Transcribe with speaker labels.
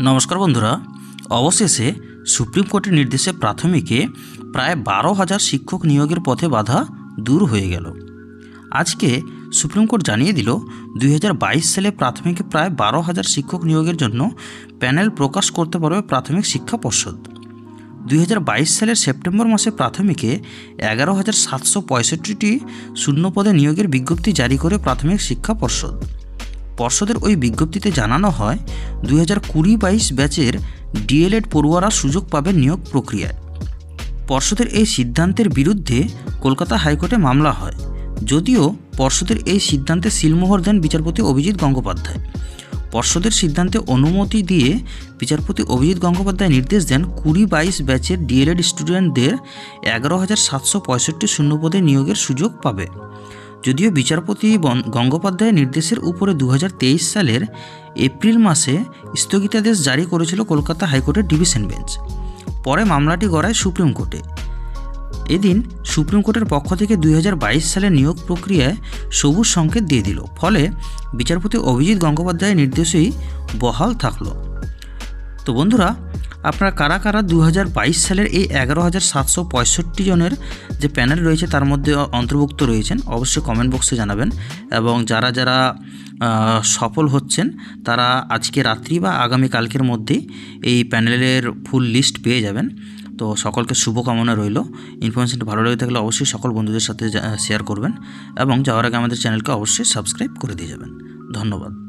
Speaker 1: নমস্কার বন্ধুরা। অবশেষে সুপ্রিম কোর্টের নির্দেশে প্রাথমিকে প্রায় বারো হাজার শিক্ষক নিয়োগের পথে বাধা দূর হয়ে গেল। আজকে সুপ্রিম কোর্ট জানিয়ে দিল, দুই হাজার বাইশ সালে প্রাথমিকে প্রায় বারো হাজার শিক্ষক নিয়োগের জন্য প্যানেল প্রকাশ করতে পারবে প্রাথমিক শিক্ষা পর্ষদ। দুই হাজার বাইশ সালের সেপ্টেম্বর মাসে প্রাথমিকে এগারো হাজার সাতশো পঁয়ষট্টিটি শূন্য পদে নিয়োগের বিজ্ঞপ্তি জারি করে প্রাথমিক শিক্ষা পর্ষদ। পর্ষদের ওই বিজ্ঞপ্তিতে জানানো হয়, দুই হাজার কুড়ি বাইশ ব্যাচের ডিএলএড পড়ুয়ারা সুযোগ পাবে নিয়োগ প্রক্রিয়ায়। পর্ষদের এই সিদ্ধান্তের বিরুদ্ধে কলকাতা হাইকোর্টে মামলা হয়। যদিও পর্ষদের এই সিদ্ধান্তে সিলমোহর দেন বিচারপতি অভিজিৎ গঙ্গোপাধ্যায়। পর্ষদের সিদ্ধান্তে অনুমতি দিয়ে বিচারপতি অভিজিৎ গঙ্গোপাধ্যায় নির্দেশ দেন কুড়ি বাইশ ব্যাচের ডিএলএড স্টুডেন্টদের এগারো হাজার সাতশো পঁয়ষট্টি শূন্যপদে নিয়োগের সুযোগ পাবে। যদিও বিচারপতি গঙ্গোপাধ্যায়ের নির্দেশের উপরে দু হাজার তেইশ সালের এপ্রিল মাসে স্থগিতাদেশ জারি করেছিল কলকাতা হাইকোর্টের ডিভিশন বেঞ্চ। পরে মামলাটি গড়ায় সুপ্রিম কোর্টে। এদিন সুপ্রিম কোর্টের পক্ষ থেকে দু হাজার বাইশ সালের নিয়োগ প্রক্রিয়ায় সবুজ সংকেত দিয়ে দিল। ফলে বিচারপতি অভিজিৎ গঙ্গোপাধ্যায়ের নির্দেশেই বহাল থাকল। তো বন্ধুরা আপনারা কারা কারা দু হাজার বাইশ সালের এই এগারো হাজার সাতশো পঁয়ষট্টি জনের যে প্যানেল রয়েছে তার মধ্যে অন্তর্ভুক্ত রয়েছেন, অবশ্যই কমেন্ট বক্সে জানাবেন। এবং যারা যারা সফল হচ্ছেন, তারা আজকে রাত্রি বা আগামী কালকের মধ্যেই এই প্যানেলের ফুল লিস্ট পেয়ে যাবেন। তো সকলকে শুভকামনা রইল। ইনফরমেশনটা ভালো লেগে থাকলে অবশ্যই সকল বন্ধুদের সাথে শেয়ার করবেন এবং যাওয়ার আগে আমাদের চ্যানেলকে অবশ্যই সাবস্ক্রাইব করে দিয়ে যাবেন। ধন্যবাদ।